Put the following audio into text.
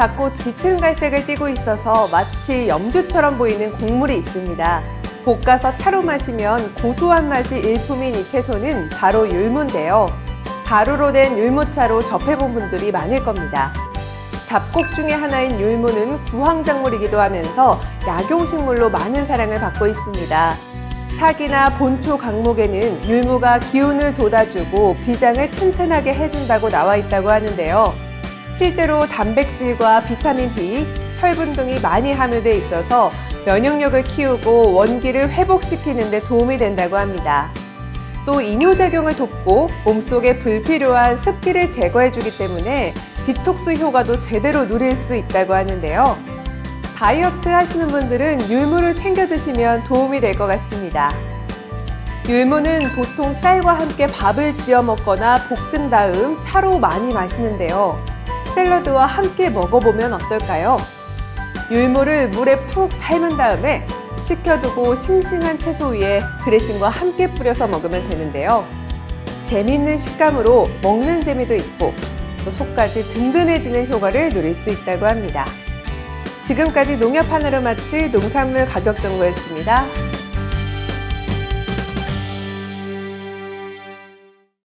작고 짙은 갈색을 띠고 있어서 마치 염주처럼 보이는 곡물이 있습니다. 볶아서 차로 마시면 고소한 맛이 일품인 이 채소는 바로 율무인데요. 가루로 된 율무차로 접해본 분들이 많을 겁니다. 잡곡 중에 하나인 율무는 구황작물이기도 하면서 약용식물로 많은 사랑을 받고 있습니다. 사기나 본초 강목에는 율무가 기운을 돋아주고 비장을 튼튼하게 해준다고 나와 있다고 하는데요. 실제로 단백질과 비타민 B, 철분 등이 많이 함유돼 있어서 면역력을 키우고 원기를 회복시키는 데 도움이 된다고 합니다. 또 이뇨작용을 돕고 몸속에 불필요한 습기를 제거해주기 때문에 디톡스 효과도 제대로 누릴 수 있다고 하는데요. 다이어트 하시는 분들은 율무를 챙겨 드시면 도움이 될 것 같습니다. 율무는 보통 쌀과 함께 밥을 지어 먹거나 볶은 다음 차로 많이 마시는데요. 샐러드와 함께 먹어보면 어떨까요? 율무를 물에 푹 삶은 다음에 식혀두고 싱싱한 채소 위에 드레싱과 함께 뿌려서 먹으면 되는데요. 재미있는 식감으로 먹는 재미도 있고 또 속까지 든든해지는 효과를 누릴 수 있다고 합니다. 지금까지 농협 하나로마트 농산물 가격 정보였습니다.